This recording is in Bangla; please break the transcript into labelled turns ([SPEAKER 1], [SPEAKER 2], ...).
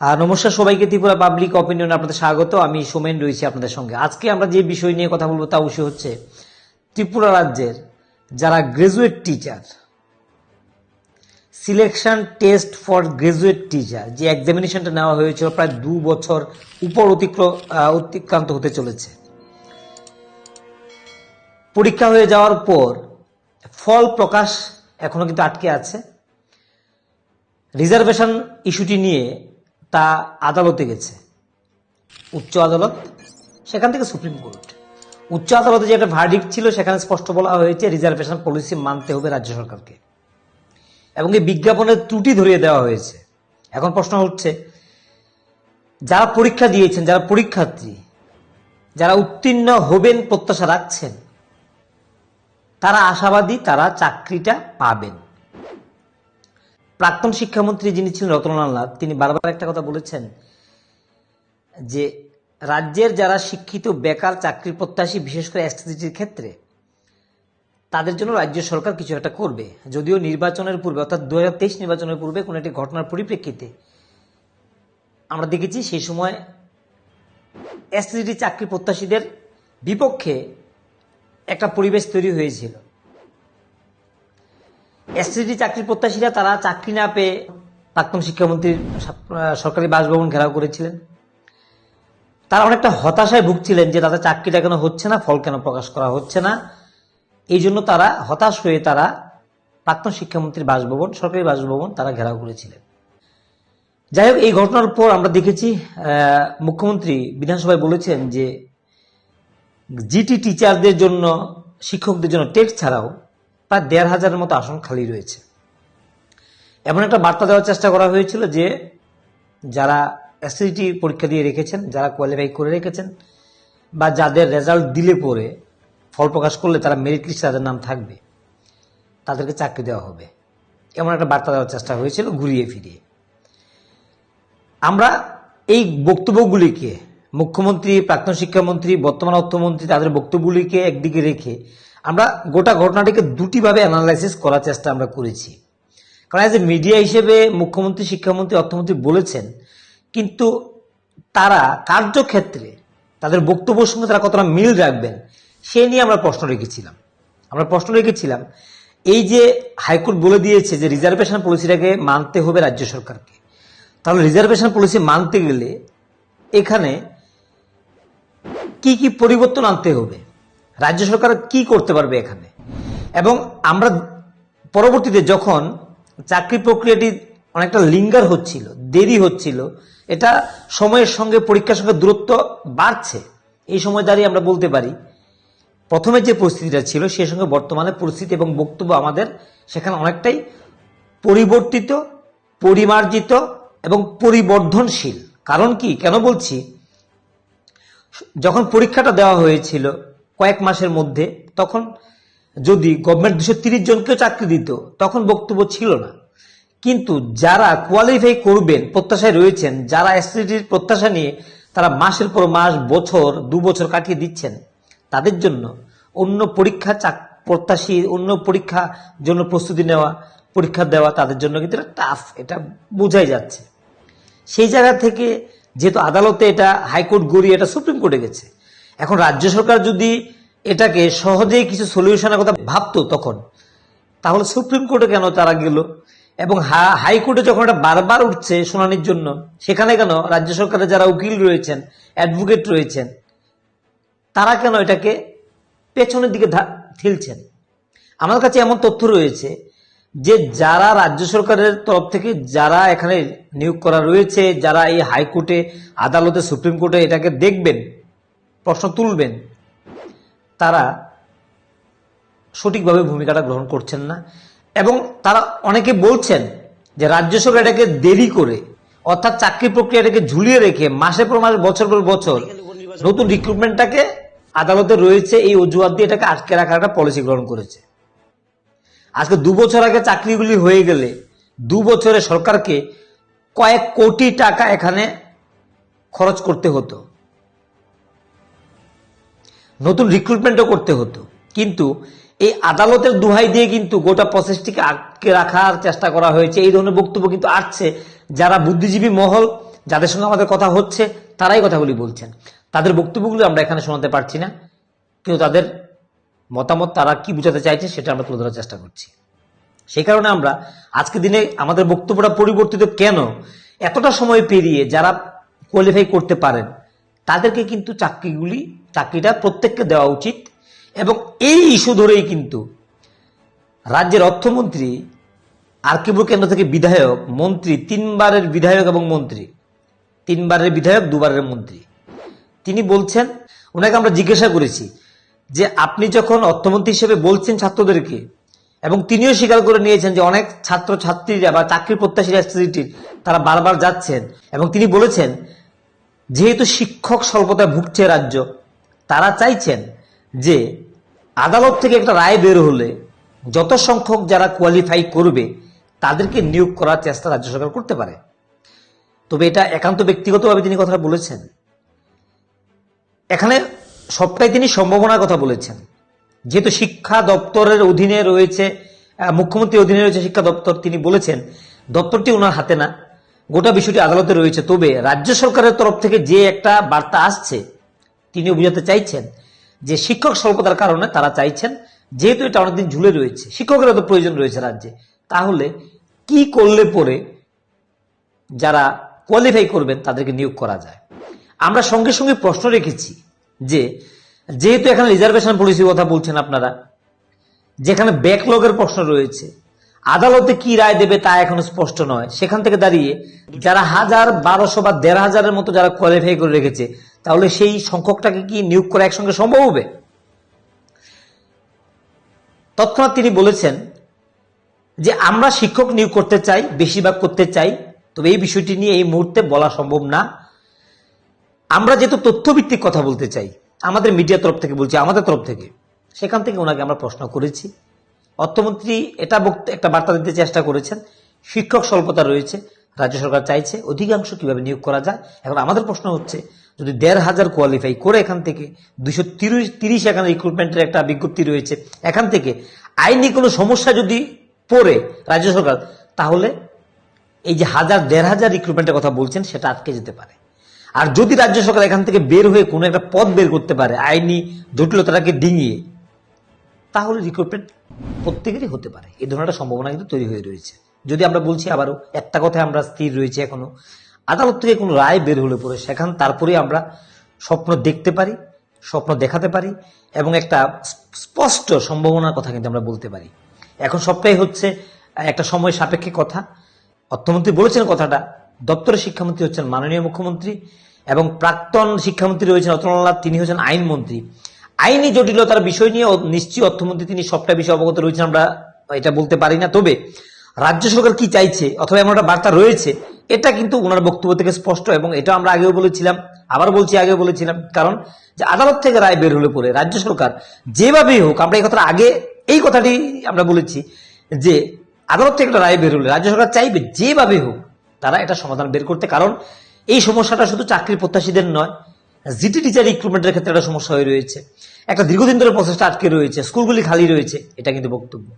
[SPEAKER 1] আর নমস্কার সবাইকে, ত্রিপুরা পাবলিক অপিনিয়ন আপনাদের স্বাগত। আমি সোমেন রয়েছি আপনাদের সঙ্গে। আজকে আমরা যে বিষয় নিয়ে কথা বলব তা অবশ্যই হচ্ছে ত্রিপুরা রাজ্যের যারা graduate teacher selection test for graduate teacher যে এক্সামিনেশনটা নেওয়া হয়েছিল প্রায় দু বছর উপর অতিক্র অতিক্রান্ত হতে চলেছে। পরীক্ষা হয়ে যাওয়ার পর ফল প্রকাশ এখনও কিন্তু আটকে আছে। রিজার্ভেশন ইস্যুটি নিয়ে তা আদালতে গেছে। উচ্চ আদালত, সেখান থেকে সুপ্রিম কোর্ট। উচ্চ আদালতে যে একটা ভার্ডিক ছিল, সেখানে স্পষ্ট বলা হয়েছে রিজার্ভেশন পলিসি মানতে হবে রাজ্য সরকারকে। এবং এই বিজ্ঞাপনের ত্রুটি ধরিয়ে দেওয়া হয়েছে। এখন প্রশ্ন হচ্ছে, যারা পরীক্ষা দিয়েছেন, যারা পরীক্ষার্থী, যারা উত্তীর্ণ হবেন, প্রত্যাশা রাখছেন, তারা আশাবাদী, তারা চাকরিটা পাবেন। প্রাক্তন শিক্ষামন্ত্রী যিনি ছিলেন রতনলাল নাথ, তিনি বারবার একটা কথা বলেছেন যে রাজ্যের যারা শিক্ষিত, বেকার চাকরির প্রত্যাশী, বিশেষ করে এসটিজির ক্ষেত্রে, তাদের জন্য রাজ্য সরকার কিছু একটা করবে। যদিও নির্বাচনের পূর্বে, অর্থাৎ দুহাজার তেইশ নির্বাচনের পূর্বে কোনো একটি ঘটনার পরিপ্রেক্ষিতে আমরা দেখেছি সেই সময় এসটিজি চাকরি প্রত্যাশীদের বিপক্ষে একটা পরিবেশ তৈরি হয়েছিল। এসটিডি চাকরি প্রত্যাশীরা তারা চাকরি না পেয়ে প্রাক্তন শিক্ষামন্ত্রীর সরকারি বাসভবন ঘেরাও করেছিলেন। তারা অনেকটা হতাশায় ভুগছিলেন যে তাদের চাকরিটা কেন হচ্ছে না, ফল কেন প্রকাশ করা হচ্ছে না। এই জন্য তারা হতাশ হয়ে তারা প্রাক্তন শিক্ষামন্ত্রীর বাসভবন, সরকারি বাসভবন তারা ঘেরাও করেছিলেন। যাই হোক, এই ঘটনার পর আমরা দেখেছি মুখ্যমন্ত্রী বিধানসভায় বলেছেন যে জিটি টিচারদের জন্য, শিক্ষকদের জন্য টেট ছাড়াও প্রায় দেড় হাজারের মতো আসন খালি রয়েছে। এমন একটা বার্তা দেওয়ার চেষ্টা করা হয়েছিল যে, যারা এসএসটি পরীক্ষা দিয়ে রেখেছেন, যারা কোয়ালিফাই করে রেখেছেন, বা যাদের রেজাল্ট দিলে পরে ফল প্রকাশ করলে তারা মেরিট লিস্টে তাদের নাম থাকবে, তাদেরকে চাকরি দেওয়া হবে। এমন একটা বার্তা দেওয়ার চেষ্টা হয়েছিল ঘুরিয়ে ফিরিয়ে। আমরা এই বক্তব্যগুলিকে মুখ্যমন্ত্রী, প্রাক্তন শিক্ষামন্ত্রী, বর্তমান অর্থমন্ত্রী তাদের বক্তব্যগুলিকে একদিকে রেখে আমরা গোটা ঘটনাটিকে দুটিভাবে অ্যানালাইসিস করার চেষ্টা আমরা করেছি। কারণ এজ এ মিডিয়া হিসেবে মুখ্যমন্ত্রী, শিক্ষামন্ত্রী, অর্থমন্ত্রী বলেছেন, কিন্তু তারা কার্যক্ষেত্রে তাদের বক্তব্যের সঙ্গে তারা কতটা মিল রাখবেন, সে নিয়ে আমরা প্রশ্ন রেখেছিলাম। আমরা প্রশ্ন রেখেছিলাম, এই যে হাইকোর্ট বলে দিয়েছে যে রিজার্ভেশন পলিসিটাকে মানতে হবে রাজ্য সরকারকে, তাহলে রিজার্ভেশন পলিসি মানতে গেলে এখানে কি কি পরিবর্তন আনতে হবে? রাজ্য সরকার কি করতে পারবে এখানে? এবং আমরা পরবর্তীতে যখন চাকরি প্রক্রিয়াটি অনেকটা লিঙ্গার হচ্ছিল, দেরি হচ্ছিল, এটা সময়ের সঙ্গে পরীক্ষার সঙ্গে দূরত্ব বাড়ছে। এই সময় দাঁড়িয়ে আমরা বলতে পারি, প্রথমে যে পরিস্থিতিটা ছিল, সে সঙ্গে বর্তমানে পরিস্থিতি এবং বক্তব্য আমাদের সেখানে অনেকটাই পরিবর্তিত, পরিমার্জিত এবং পরিবর্ধনশীল। কারণ কি? কেন বলছি? যখন পরীক্ষাটা দেওয়া হয়েছিল কয়েক মাসের মধ্যে, তখন যদি গভর্নমেন্ট দুশো তিরিশ জনকেও চাকরি দিত, তখন বক্তব্য ছিল না। কিন্তু যারা কোয়ালিফাই করবেন, প্রত্যাশায় রয়েছেন, যারা এসটির প্রত্যাশা নিয়ে তারা মাসের পর মাস, বছর, দু বছর কাটিয়ে দিচ্ছেন, তাদের জন্য অন্য পরীক্ষা চাক, প্রত্যাশী, অন্য পরীক্ষা জন্য প্রস্তুতি নেওয়া, পরীক্ষা দেওয়া তাদের জন্য কিন্তু এটা টাফ এটা বোঝাই যাচ্ছে। সেই জায়গা থেকে যেহেতু আদালতে এটা হাইকোর্ট গড়িয়ে এটা সুপ্রিম কোর্টে গেছে এখন রাজ্য সরকার যদি এটাকে সহজেই কিছু সলিউশনের কথা ভাবতো তখন, তাহলে সুপ্রিম কোর্টে কেন তারা গেল? এবং হাইকোর্টে যখন এটা বারবার উঠছে শুনানির জন্য, সেখানে কেন রাজ্য সরকারের যারা উকিল রয়েছেন অ্যাডভোকেট রয়েছেন, তারা কেন এটাকে পেছনের দিকে ঠেলছেন? আমার কাছে এমন তথ্য রয়েছে যে যারা রাজ্য সরকারের তরফ থেকে যারা এখানে নিয়োগ করা রয়েছে, যারা এই হাইকোর্টে, আদালতে, সুপ্রিম কোর্টে এটাকে দেখবেন প্রশ্ন তুলবেন, তারা সঠিকভাবে ভূমিকাটা গ্রহণ করছেন না। এবং তারা অনেকে বলছেন যে রাজ্য এটাকে দেরি করে, অর্থাৎ চাকরি প্রক্রিয়াটাকে ঝুলিয়ে রেখে মাসে পর মাস, বছর পর বছর নতুন রিক্রুটমেন্টটাকে আদালতে রয়েছে, এই অজুহাত দিয়ে এটাকে আটকে রাখার একটা পলিসি গ্রহণ করেছে। আজকে দু বছর আগে চাকরিগুলি হয়ে গেলে দু বছরে সরকারকে কয়েক কোটি টাকা এখানে খরচ করতে হতো। নতুন রিক্রুটমেন্টও করতে হতো। কিন্তু এই আদালতের দুহাই দিয়ে কিন্তু গোটা প্রসেসটিকে আটকে রাখার চেষ্টা করা হয়েছে। এই ধরনের বক্তব্য কিন্তু আসছে। যারা বুদ্ধিজীবী মহল, যাদের সঙ্গে আমাদের কথা হচ্ছে, তারাই কথাগুলি বলছেন। তাদের বক্তব্যগুলো আমরা এখানে শোনাতে পারছি না। কিন্তু তাদের মতামত তারা কি বোঝাতে চাইছে, সেটা আমরা তুলে ধরার চেষ্টা করছি। সেই কারণে আমরা আজকে দিনে আমাদের বক্তব্যটা পরিবর্তিত কেন? এতটা সময় পেরিয়ে যারা কোয়ালিফাই করতে পারেন তাদেরকে কিন্তু চাকরিগুলি, চাকরিটা প্রত্যেককে দেওয়া উচিত এবং এই ইস্যু ধরেই কিন্তু রাজ্যের অর্থমন্ত্রী আরকিপুর কেন্দ্র থেকে বিধায়ক, মন্ত্রী, তিনবারের বিধায়ক এবং মন্ত্রী, তিনবারের বিধায়ক, দুবারের মন্ত্রী। তিনি বলছেন, ওনাকে আমরা জিজ্ঞাসা করেছি যে আপনি যখন অর্থমন্ত্রী হিসেবে বলছেন ছাত্রদেরকে এবং তিনিও স্বীকার করে নিয়েছেন যে অনেক ছাত্র ছাত্রীরা বা চাকরির প্রত্যাশী তারা বারবার যাচ্ছেন এবং তিনি বলেছেন যেহেতু শিক্ষক স্বল্পতায় ভুগছে রাজ্য, তারা চাইছেন যে আদালত থেকে একটা রায় বের হলে যত সংখ্যক যারা কোয়ালিফাই করবে, তাদেরকে নিয়োগ করার চেষ্টা রাজ্য সরকার করতে পারে। তবে এটা একান্ত ব্যক্তিগতভাবে তিনি কথাটা বলেছেন। এখানে সবটাই তিনি সম্ভাবনার কথা বলেছেন। যেহেতু শিক্ষা দপ্তরের অধীনে রয়েছে মুখ্যমন্ত্রীর অধীনে রয়েছে শিক্ষা দপ্তর, তিনি বলেছেন, দপ্তরটি ওনার হাতে না। গোটা বিষয়টি আদালতে রয়েছে। তবে রাজ্য সরকারের তরফ থেকে যে একটা বার্তা আসছে তিনি বোঝাতে চাইছেন যে শিক্ষক স্বল্পতার কারণে তারা চাইছেন, যেহেতু এটা অনেকদিন ঝুলে রয়েছে শিক্ষকের তো প্রয়োজন রয়েছে রাজ্যে। তাহলে কি করলে পরে যারা কোয়ালিফাই করবেন তাদেরকে নিয়োগ করা যায়? আমরা সঙ্গে সঙ্গে প্রশ্ন রেখেছি যে, যেহেতু এখানে রিজার্ভেশন পলিসির কথা বলছেন আপনারা, যেখানে ব্যাকলগের প্রশ্ন রয়েছে আদালতে কি রায় দেবে তা এখনও স্পষ্ট নয়। সেখান থেকে দাঁড়িয়ে যারা হাজার, বারোশো বা দেড় হাজারের মতো যারা কোয়ালিফাই করে রেখেছে, তাহলে সেই সংখ্যকটাকে কি নিয়োগ করা একসঙ্গে সম্ভব হবে? তৎক্ষণাৎ তিনি বলেছেন যে, আমরা শিক্ষক নিয়োগ করতে চাই, বেশিরভাগ করতে চাই, তবে এই বিষয়টি নিয়ে এই মুহূর্তে বলা সম্ভব না। আমরা যেহেতু তথ্যভিত্তিক কথা বলতে চাই, আমাদের মিডিয়া তরফ থেকে বলছি, আমাদের তরফ থেকে, সেখান থেকে ওনাকে আমরা প্রশ্ন করেছি। অর্থমন্ত্রী এটা একটা বার্তা দিতে চেষ্টা করেছেন। শিক্ষক স্বল্পতা রয়েছে, রাজ্য সরকার চাইছে অধিকাংশ কীভাবে নিয়োগ করা যায়। এখন আমাদের প্রশ্ন হচ্ছে, যদি দেড় হাজার কোয়ালিফাই করে এখান থেকে দুইশো তিরিশ তিরিশ এখানে রিক্রুটমেন্টের একটা বিজ্ঞপ্তি রয়েছে, এখান থেকে আইনি কোনো সমস্যা যদি পড়ে রাজ্য সরকার, তাহলে এই যে হাজার, দেড় হাজার রিক্রুটমেন্টের কথা বলছেন, সেটা আটকে যেতে পারে। আর যদি রাজ্য সরকার এখান থেকে বের হয়ে কোনো একটা পথ বের করতে পারে, আইনি জটিলতাটাকে ডিঙিয়ে তাহলে রিক্রুটমেন্ট প্রত্যেকেরই হতে পারে। এই ধরনের একটা সম্ভাবনা কিন্তু তৈরি হয়ে রয়েছে। যদি আমরা বলছি আবারও, একটা কথায় আমরা স্থির রয়েছে এখনও। আদালত থেকে কোনো রায় বের হলে পরে সেখান তারপরে আমরা স্বপ্ন দেখতে পারি, স্বপ্ন দেখাতে পারি এবং একটা স্পষ্ট সম্ভাবনার কথা কিন্তু আমরা বলতে পারি। এখন সবটাই হচ্ছে একটা সময় সাপেক্ষে কথা। অর্থমন্ত্রী বলেছেন কথাটা, দপ্তরের শিক্ষামন্ত্রী হচ্ছেন মাননীয় মুখ্যমন্ত্রী এবং প্রাক্তন শিক্ষামন্ত্রী রয়েছেন অতনুল্লাহ তিনি হচ্ছেন আইনমন্ত্রী। আইনি জটিলতার বিষয় নিয়ে নিশ্চয়ই অর্থমন্ত্রী তিনি সবটা বিষয়ে অবগত রয়েছেন, আমরা এটা বলতে পারি না। তবে রাজ্য সরকার কি চাইছে, অথবা এমন একটা বার্তা রয়েছে, এটা কিন্তু ওনার বক্তব্য থেকে স্পষ্ট এবং এটা আমরা আগেও বলেছিলাম, আবার বলছি, আগেও বলেছিলাম। কারণ যে আদালত থেকে রায় বের হলে পরে রাজ্য সরকার যেভাবেই হোক, আমরা এই কথাটা আগে, এই কথাটি আমরা বলেছি যে আদালত থেকে একটা রায় বের হলে রাজ্য সরকার চাইবে যেভাবে হোক তারা এটা সমাধান বের করতে। কারণ এই সমস্যাটা শুধু চাকরির প্রত্যাশীদের নয় জিটি টিচার রিক্রুটমেন্টের ক্ষেত্রে একটা সমস্যা হয়ে রয়েছে। একটা দীর্ঘদিন ধরে প্রসেসটা আটকে রয়েছে, স্কুলগুলি খালি রয়েছে, এটা কিন্তু বক্তব্য।